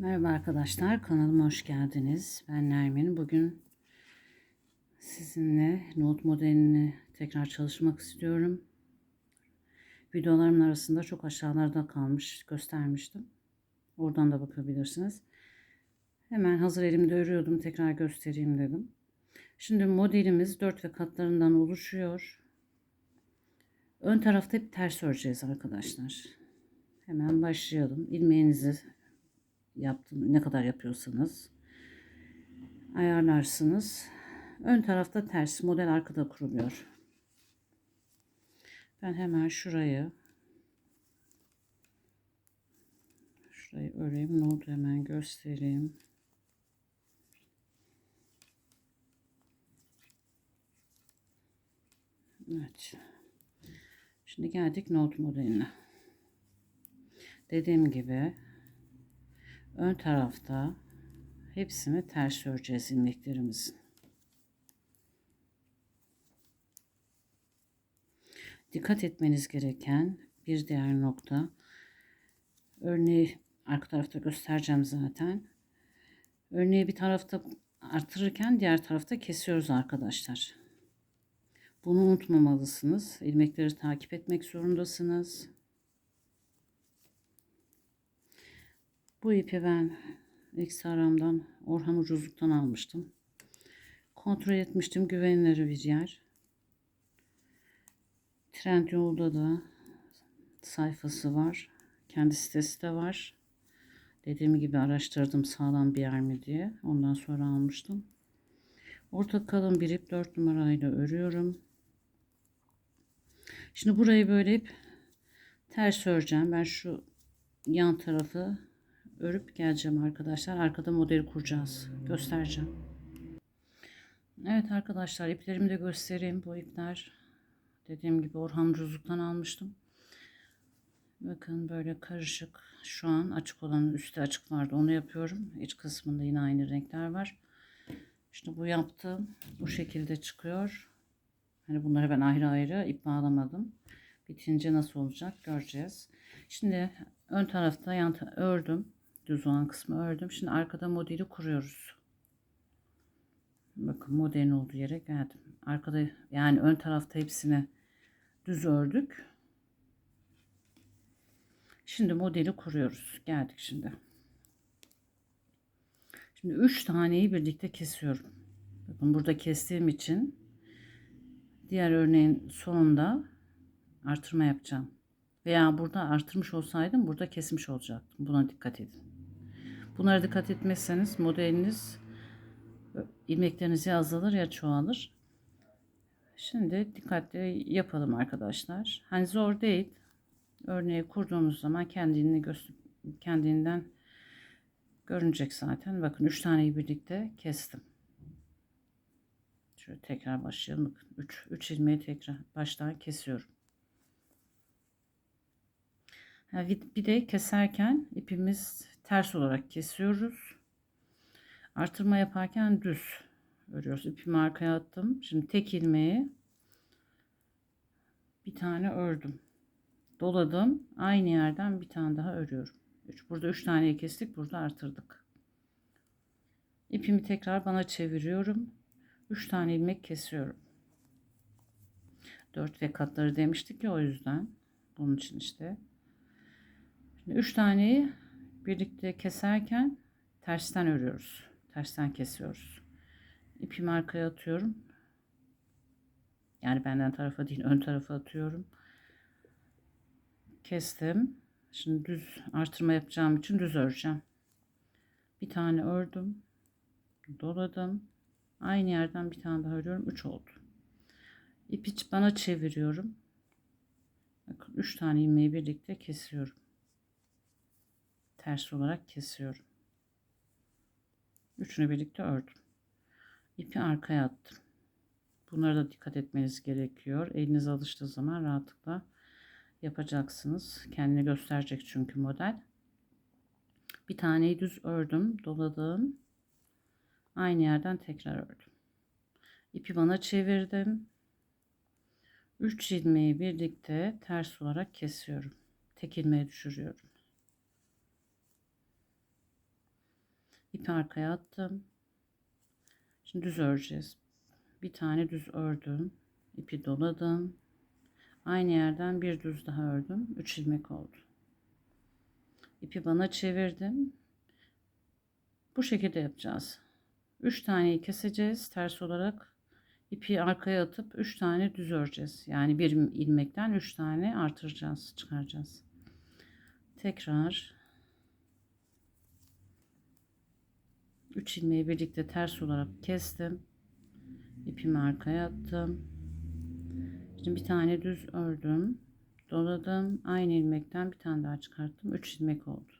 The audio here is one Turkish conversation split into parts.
Merhaba arkadaşlar, kanalıma hoş geldiniz. Ben Nermin. Bugün sizinle nohut modelini tekrar çalışmak istiyorum. Videolarımın arasında çok aşağılarda kalmış, göstermiştim. Oradan da bakabilirsiniz. Hemen hazır elimde örüyordum, tekrar göstereyim dedim. Şimdi modelimiz dört ve katlarından oluşuyor. Ön tarafta hep ters öreceğiz arkadaşlar. Hemen başlayalım. İlmeğinizi yaptım ne kadar yapıyorsanız ayarlarsınız. Ön tarafta ters model arkada kuruluyor. Ben hemen şurayı şurayı öreyim. Ne oldu hemen göstereyim. Evet. Şimdi geldik note modeline. Dediğim gibi ön tarafta hepsini ters öreceğiz ilmeklerimizin. Dikkat etmeniz gereken bir diğer nokta örneği arka tarafta göstereceğim zaten. Örneği bir tarafta artırırken diğer tarafta kesiyoruz arkadaşlar. Bunu unutmamalısınız. İlmekleri takip etmek zorundasınız. Bu ipi ben eksi aramdan Orhan Ucuzluk'tan almıştım. Kontrol etmiştim. Güvenilir bir yer. Trendyol'da da sayfası var. Kendi sitesi de var. Dediğim gibi araştırdım sağlam bir yer mi diye. Ondan sonra almıştım. Orta kalın bir ip 4 numarayla örüyorum. Şimdi burayı böyle hep ters öreceğim. Ben şu yan tarafı örüp geleceğim arkadaşlar. Arkada modeli kuracağız. Göstereceğim. Evet arkadaşlar iplerimi de göstereyim. Bu ipler dediğim gibi Orhan Ruzluk'tan almıştım. Bakın böyle karışık. Şu an açık olanın üstü açık vardı. Onu yapıyorum. İç kısmında yine aynı renkler var. İşte bu yaptığım bu şekilde çıkıyor. Hani bunları ben ayrı ayrı ip bağlamadım. Bitince nasıl olacak göreceğiz. Şimdi ön tarafta yan ta ördüm. Düz olan kısmı ördüm. Şimdi arkada modeli kuruyoruz. Bakın modelin olduğu yere geldim. Arkada yani ön tarafta hepsini düz ördük. Şimdi modeli kuruyoruz. Geldik şimdi. Şimdi 3 taneyi birlikte kesiyorum. Bakın burada kestiğim için diğer örneğin sonunda artırma yapacağım. Veya burada artırmış olsaydım burada kesmiş olacaktım. Buna dikkat edin. Bunlara dikkat etmezseniz modeliniz ilmekleriniz ya azalır ya çoğalır. Şimdi dikkatli yapalım arkadaşlar. Hani zor değil. Örneği kurduğunuz zaman kendini kendinden görünecek zaten. Bakın 3 taneyi birlikte kestim. Şöyle tekrar başlayalım. Bakın 3 3 ilmeği tekrar baştan kesiyorum. Bir de keserken ipimiz ters olarak kesiyoruz. Artırma yaparken düz örüyoruz. İpimi arkaya attım. Şimdi tek ilmeği bir tane ördüm. Doladım. Aynı yerden bir tane daha örüyorum. Burada 3 tane kestik. Burada artırdık. İpimi tekrar bana çeviriyorum. 3 tane ilmek kesiyorum. 4 ve katları demiştik ya o yüzden. Bunun için işte. Şimdi 3 taneyi birlikte keserken tersten örüyoruz. Tersten kesiyoruz. İpimi arkaya atıyorum. Yani benden tarafa değil ön tarafa atıyorum. Kestim. Şimdi düz artırma yapacağım için düz öreceğim. Bir tane ördüm. Doladım. Aynı yerden bir tane daha örüyorum. 3 oldu. İpi bana çeviriyorum. Bakın 3 tane ilmeği birlikte kesiyorum. Ters olarak kesiyorum. Üçünü birlikte ördüm. İpi arkaya attım. Bunlara da dikkat etmeniz gerekiyor. Eliniz alıştığı zaman rahatlıkla yapacaksınız. Kendini gösterecek çünkü model. Bir taneyi düz ördüm, doladım. Aynı yerden tekrar ördüm. İpi bana çevirdim. 3 ilmeği birlikte ters olarak kesiyorum. Tek ilmeği düşürüyorum. İpi arkaya attım. Şimdi düz öreceğiz. Bir tane düz ördüm. ipi doladım. Aynı yerden bir düz daha ördüm. 3 ilmek oldu. İpi bana çevirdim. Bu şekilde yapacağız. 3 taneyi keseceğiz ters olarak. İpi arkaya atıp 3 tane düz öreceğiz. Yani bir ilmekten 3 tane artıracağız, çıkaracağız. Tekrar 3 ilmeği birlikte ters olarak kestim. İpimi arkaya attım. Şimdi bir tane düz ördüm. Doladım. Aynı ilmekten bir tane daha çıkarttım. 3 ilmek oldu.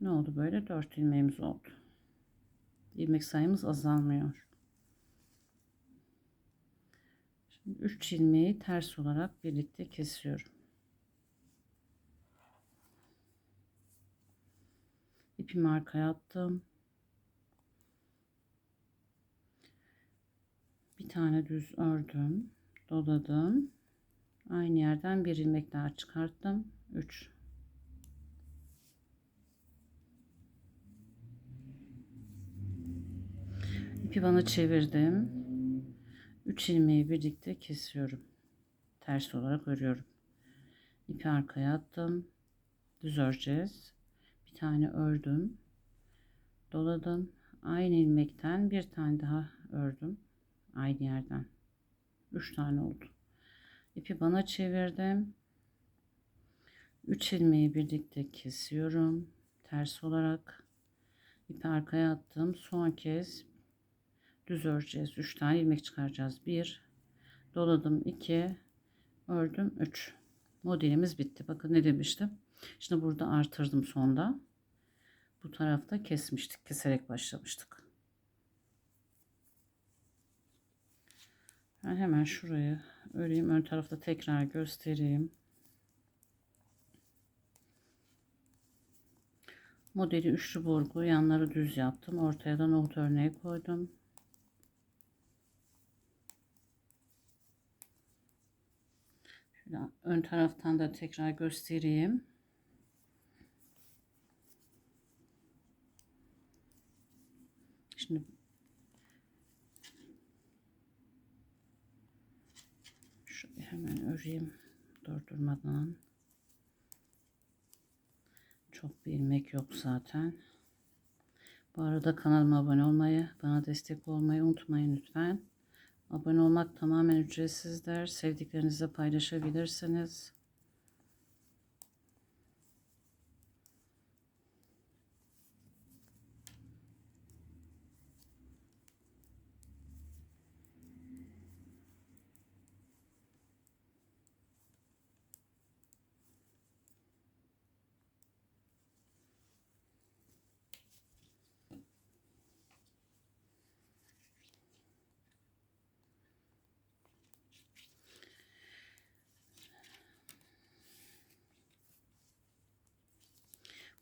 Ne oldu böyle? 4 ilmeğimiz oldu. İlmek sayımız azalmıyor. Şimdi 3 ilmeği ters olarak birlikte kesiyorum. İpimi arkaya attım. Bir tane düz ördüm. Doladım. Aynı yerden bir ilmek daha çıkarttım. 3 İpi bana çevirdim. 3 ilmeği birlikte kesiyorum. Ters olarak örüyorum. İpi arkaya attım. Düz öreceğiz. Tane ördüm. Doladım. Aynı ilmekten bir tane daha ördüm. Aynı yerden. 3 tane oldu. İpi bana çevirdim. 3 ilmeği birlikte kesiyorum. Ters olarak. İpi arkaya attım. Son kez düz öreceğiz. 3 tane ilmek çıkaracağız. 1 doladım 2 ördüm 3 modelimiz bitti. Bakın ne demiştim. Şimdi burada artırdım sonda. Bu tarafta kesmiştik. Keserek başlamıştık. Ben hemen şurayı öreyim. Ön tarafta tekrar göstereyim. Modeli üçlü burgu yanları düz yaptım. Ortaya da nohut örneği koydum. Şöyle ön taraftan da tekrar göstereyim. Şimdi şöyle hemen öreyim durdurmadan. Çok bir ilmek yok zaten. Bu arada kanalıma abone olmayı, bana destek olmayı unutmayın lütfen. Abone olmak tamamen ücretsizdir. Sevdiklerinizle paylaşabilirsiniz.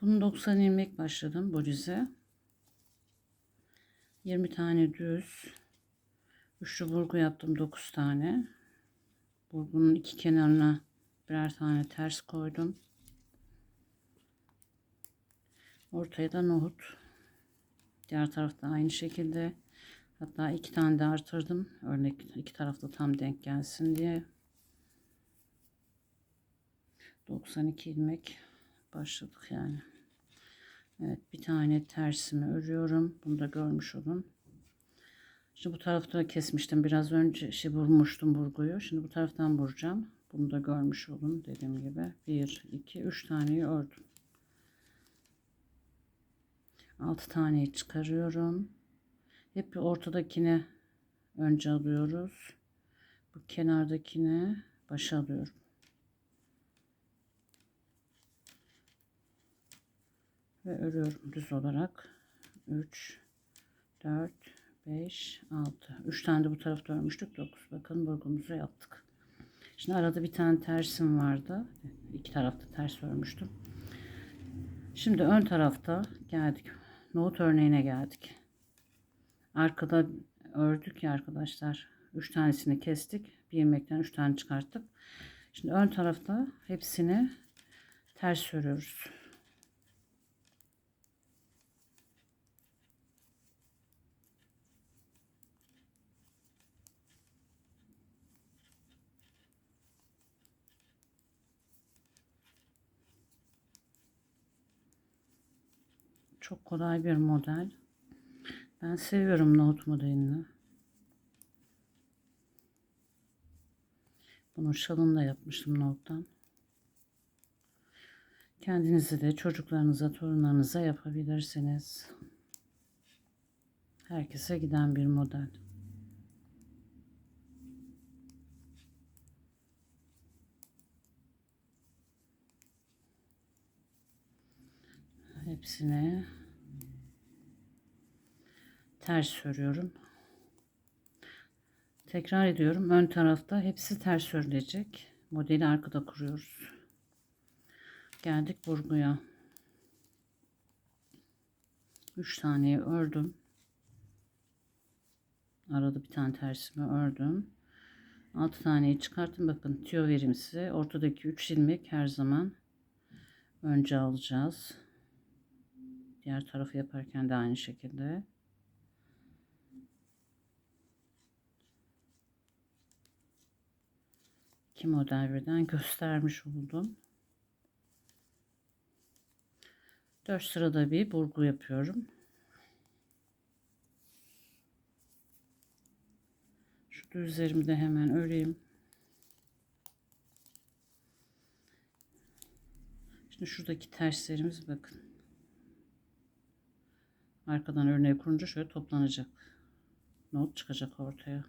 Bunu 90 ilmek başladım bu dize. 20 tane düz. Üçlü vurgu yaptım 9 tane. Burgunun iki kenarına birer tane ters koydum. Ortaya da nohut. Diğer tarafta aynı şekilde. Hatta iki tane de artırdım. Örnek iki tarafta tam denk gelsin diye. 92 ilmek başladık yani. Evet bir tane tersimi örüyorum. Bunu da görmüş olun. Şimdi bu tarafta kesmiştim. Biraz önce şey vurmuştum burguyu. Şimdi bu taraftan vuracağım. Bunu da görmüş olun dediğim gibi. 1, 2, 3 taneyi ördüm. 6 taneyi çıkarıyorum. Hep ortadakine önce alıyoruz. Bu kenardakine başa alıyorum. Ve örüyorum düz olarak. 3 4 5 6 3 tane de bu tarafta örmüştük. 9 bakın burgumuzu yaptık. Şimdi arada bir tane tersim vardı. İki tarafta ters örmüştüm. Şimdi ön tarafta geldik. Nohut örneğine geldik. Arkada ördük ya arkadaşlar. 3 tanesini kestik. Bir ilmekten 3 tane çıkarttık. Şimdi ön tarafta hepsini ters örüyoruz Çok kolay bir model. Ben seviyorum nohut modelini. Bunun şalını da yapmıştım nohuttan. Kendinize de çocuklarınıza, torunlarınıza yapabilirsiniz. Herkese giden bir model. Hepsine ters örüyorum. Tekrar ediyorum. Ön tarafta hepsi ters örülecek. Modeli arkada kuruyoruz. Geldik burguya. 3 taneyi ördüm. Arada bir tane tersimi ördüm. 6 taneyi çıkarttım. Bakın tüyo vereyim size. Ortadaki 3 ilmek her zaman önce alacağız. Diğer tarafı yaparken de aynı şekilde. İki model birden göstermiş oldum. 4 sırada bir burgu yapıyorum. Şu düzlerimi de hemen öreyim. Şimdi şuradaki terslerimiz bakın. Arkadan örneği kurunca şöyle toplanacak. Not çıkacak ortaya.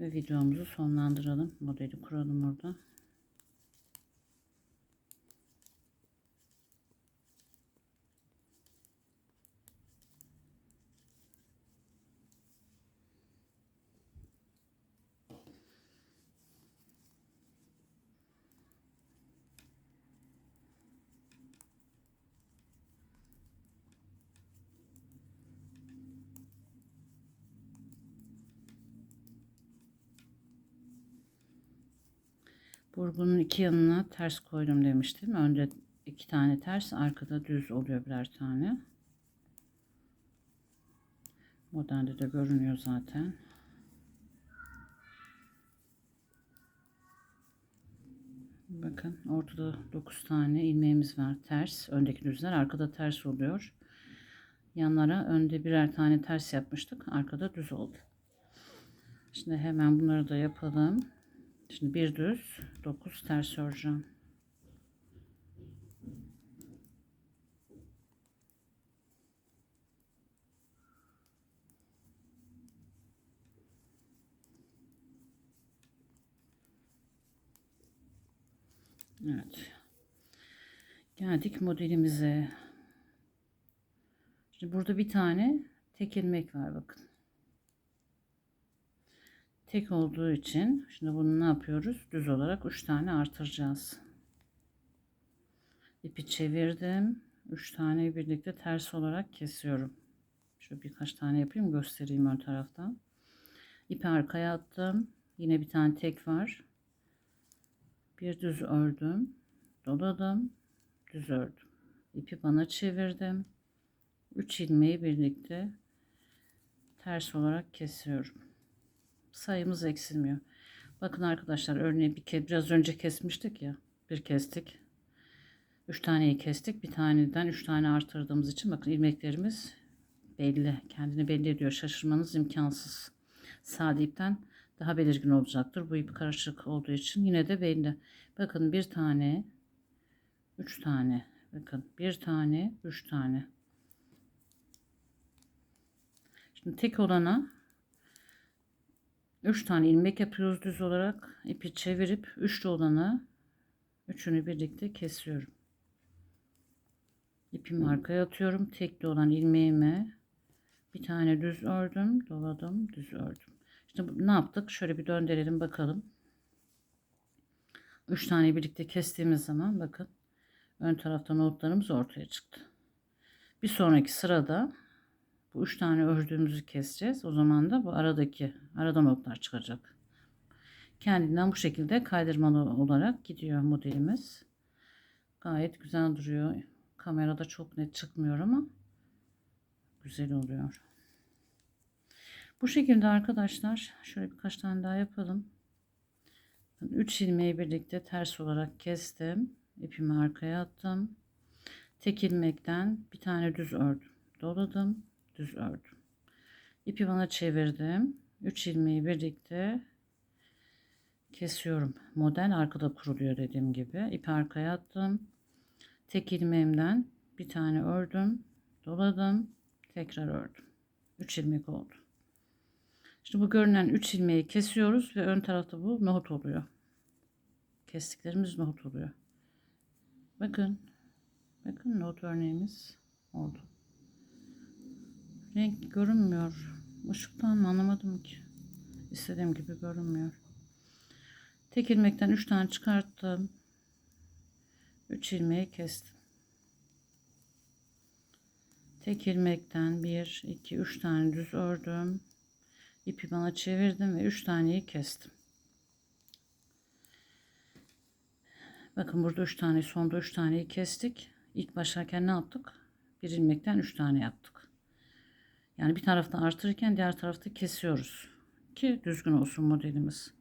Ve videomuzu sonlandıralım. Modeli kuralım orada. Burgunun iki yanına ters koydum demiştim. Önde iki tane ters, arkada düz oluyor birer tane. Modelde de görünüyor zaten. Bakın ortada 9 tane ilmeğimiz var ters. Öndeki düzler arkada ters oluyor. Yanlara önde birer tane ters yapmıştık. Arkada düz oldu. Şimdi hemen bunları da yapalım. Şimdi bir düz 9 ters öreceğim. Evet. Geldik modelimize. Şimdi burada bir tane tek ilmek var bakın. Tek olduğu için şimdi bunu ne yapıyoruz? Düz olarak 3 tane artıracağız. İpi çevirdim. 3 tane birlikte ters olarak kesiyorum. Şöyle birkaç tane yapayım göstereyim ön taraftan. İpi arkaya attım. Yine bir tane tek var. Bir düz ördüm. Doladım. Düz ördüm. İpi bana çevirdim. 3 ilmeği birlikte ters olarak kesiyorum sayımız eksilmiyor. Bakın arkadaşlar örneği bir kez biraz önce kesmiştik ya. Bir kestik. Üç taneyi kestik. Bir taneden üç tane artırdığımız için bakın ilmeklerimiz belli. Kendini belli ediyor. Şaşırmanız imkansız. Sade ipten daha belirgin olacaktır. Bu ip karışık olduğu için yine de belli. Bakın bir tane, üç tane. Bakın bir tane, üç tane. Şimdi tek olana 3 tane ilmek yapıyoruz düz olarak. ipi çevirip üçlü olanı üçünü birlikte kesiyorum. İpimi arkaya atıyorum. Tekli olan ilmeğime bir tane düz ördüm, doladım, düz ördüm. Şimdi ne yaptık? Şöyle bir döndürelim bakalım. 3 tane birlikte kestiğimiz zaman bakın ön tarafta notlarımız ortaya çıktı. Bir sonraki sırada bu üç tane ördüğümüzü keseceğiz. O zaman da bu aradaki arada notlar çıkacak. Kendinden bu şekilde kaydırmalı olarak gidiyor modelimiz. Gayet güzel duruyor. Kamerada çok net çıkmıyor ama güzel oluyor. Bu şekilde arkadaşlar şöyle birkaç tane daha yapalım. 3 ilmeği birlikte ters olarak kestim. ipimi arkaya attım. Tek ilmekten bir tane düz ördüm. Doladım, düz ördüm. İpi bana çevirdim. 3 ilmeği birlikte kesiyorum. Model arkada kuruluyor dediğim gibi. İpi arkaya attım. Tek ilmeğimden bir tane ördüm. Doladım. Tekrar ördüm. 3 ilmek oldu. Şimdi bu görünen 3 ilmeği kesiyoruz ve ön tarafta bu nohut oluyor. Kestiklerimiz nohut oluyor. Bakın. Bakın nohut örneğimiz oldu. Renk görünmüyor. Işıktan mı anlamadım ki. İstediğim gibi görünmüyor. Tek ilmekten 3 tane çıkarttım. 3 ilmeği kestim. Tek ilmekten 1, 2, 3 tane düz ördüm. İpi bana çevirdim ve 3 taneyi kestim. Bakın burada 3 tane, sonda 3 taneyi kestik. İlk başlarken ne yaptık? Bir ilmekten 3 tane yaptık. Yani bir tarafta artırırken diğer tarafta kesiyoruz. Ki düzgün olsun modelimiz.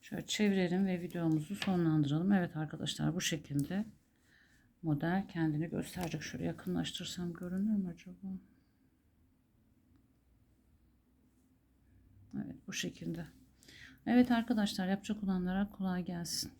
Şöyle çevirelim ve videomuzu sonlandıralım. Evet arkadaşlar bu şekilde model kendini gösterecek. Şöyle yakınlaştırsam görünür mü acaba? Evet bu şekilde. Evet arkadaşlar yapacak olanlara kolay gelsin.